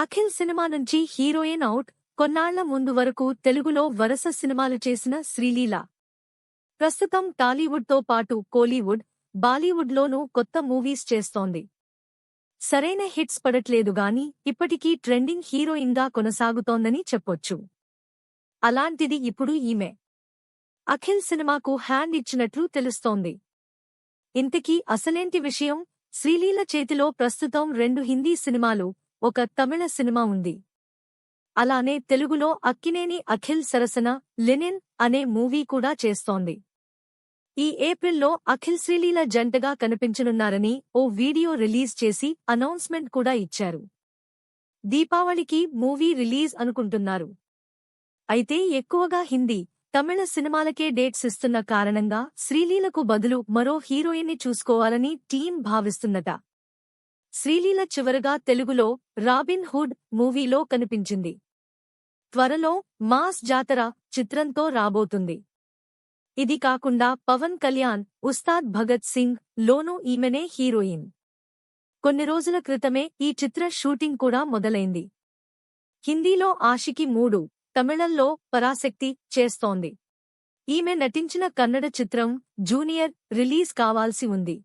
Akhil cinema నుంచి heroine out కొన్నాళ్ళ ముందు వరకు తెలుగులో వరుస సినిమాలు చేసిన శ్రీలీల. ప్రస్తుతం టాలీవుడ్తో పాటు కోలీవుడ్ బాలీవుడ్లోనూ కొత్త మూవీస్ చేస్తోంది. సరైన హిట్స్ పడట్లేదు గాని ఇప్పటికీ ట్రెండింగ్ హీరోయిన్గా కొనసాగుతోందని చెప్పొచ్చు. అలాంటిది ఇప్పుడు ఈమె. అఖిల్ సినిమాకు హ్యాండ్ ఇచ్చినట్లు తెలుస్తోంది. ఇంతకీ అసలేంటి విషయం? శ్రీలీల చేతిలో ప్రస్తుతం రెండు హిందీ సినిమాలు ఒక తమిళ సినిమా ఉంది. అలానే తెలుగులో అక్కినేని అఖిల్ సరసన లెనిన్ అనే మూవీ కూడా చేస్తోంది. ఈ ఏప్రిల్లో అఖిల్ శ్రీలీల జంటగా కనిపించనున్నారని ఓ వీడియో రిలీజ్ చేసి అనౌన్స్మెంట్ కూడా ఇచ్చారు. దీపావళికి మూవీ రిలీజ్ అనుకుంటున్నారు. అయితే ఎక్కువగా హిందీ తమిళ సినిమాలకే డేట్స్ ఇస్తున్న కారణంగా శ్రీలీలకు బదులు మరో హీరోయిన్ని చూసుకోవాలని టీం భావిస్తున్నట శ్రీలీల చివరగా తెలుగులో రాబిన్ హుడ్ మూవీలో కనిపించింది. త్వరలో మాస్ జాతర చిత్రంతో రాబోతుంది. ఇది కాకుండా పవన్ కళ్యాణ్ ఉస్తాద్ భగత్ సింగ్ లోనూ ఈమెనే హీరోయిన్. కొన్ని రోజుల క్రితమే ఈ చిత్ర షూటింగ్ కూడా మొదలైంది. హిందీలో ఆషికి మూడు తమిళంలో పరాశక్తి చేస్తోంది. ఈమె నటించిన కన్నడ చిత్రం జూనియర్ రిలీజ్ కావాల్సి ఉంది.